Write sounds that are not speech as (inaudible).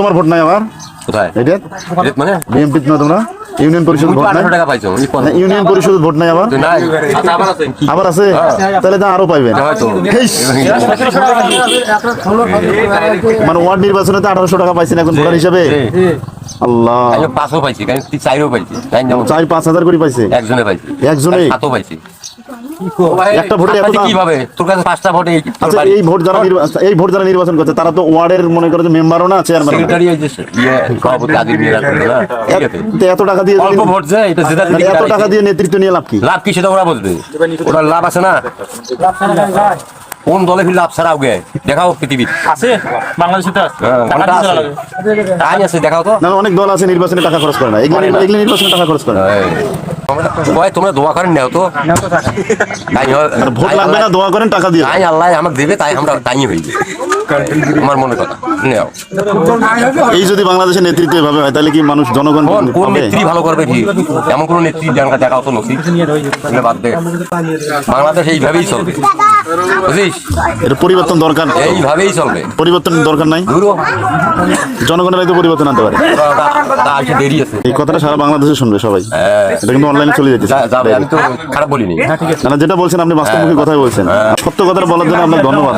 তোমার ভোট নাই আমার। কোথায়? এটা? মানে? বিএমপি না তোমরা? ইউনিয়ন পরিষদ ভোট নাই? টাকা পাইছো উনি না, পঞ্চাশ ইউনিয়ন পরিষদ ভোট নাই আমার। আবার আছে। তাহলে তো আরও পাইবেন মানে ওয়ার্ড নির্বাচনে তো আঠারোশো টাকা পাইছেন এখন ভোটার হিসাবে। আল্লাহ। পাঁচও পাইছি কারণ পাইছি। চার পাঁচ হাজার করে পাইছে? একজনে পাইছি। একজনে? সাতও পাইছি। একটা ভোটে এত পাইছি দাম? কীভাবে? তোর কাছে পাঁচটা ভোটে আচ্ছা এই ভোট যারা এই ভোট যারা নির্বাচন করছে তারা তো ওয়ার্ডের মনে করে যে মেম্বারও না চেয়ারম্যান সেক্রেটারি ওই যে (laughs) সভাপতি আদিল মিয়া করে না ঠিক আছে এত টাকা দিয়ে অল্প ভোট যায় এটা জেতা মানে এত টাকা দিয়ে নেতৃত্ব নিয়ে লাভ কি? লাভ কি সেটা ওরা বলবে ওরা লাভ আছে না? কোন দলে ফির লাভ ছাড়াও গে দেখাও পৃথিবীর। আছে? বাংলাদেশে তো আছে। হ্যাঁ, তাই আছে দেখাও তো। না অনেক দল আছে নির্বাচনে টাকা খরচ করে না। এগুলো নির্বাচনে টাকা খরচ করে না। এই, তোমরা দোয়া করেন নাও তো। তাই আর ভোট লাগবে না দোয়া করেন টাকা দিয়ে তাই আল্লাহ আমাকে দেবে তাই আমরা তাই হই। আমার মনে কথা নেও। এই যদি বাংলাদেশের নেতৃত্ব এভাবে হয় তাহলে কি মানুষ জনগণ কোন কোন নেত্রী ভালো করবে কি এমন কোন নেত্রী দেখা তো নথি বাদ দে। বাংলাদেশ এইভাবেই চলবে। বুঝিস? এর পরিবর্তন দরকার এইভাবেই চলবে। পরিবর্তন দরকার নাই। জনগণের তো পরিবর্তন আনতে পারে। দেরি আছে। এই কথাটা সারা বাংলাদেশে শুনবে সবাই। হ্যাঁ। এটা কিন্তু অনলাইনে চলে যেতে আমি তো খারাপ বলিনি। না, না, যেটা বলছেন আপনি বাস্তবমুখী কথাই বলছেন। সত্য কথাটা বলার জন্য আপনার ধন্যবাদ।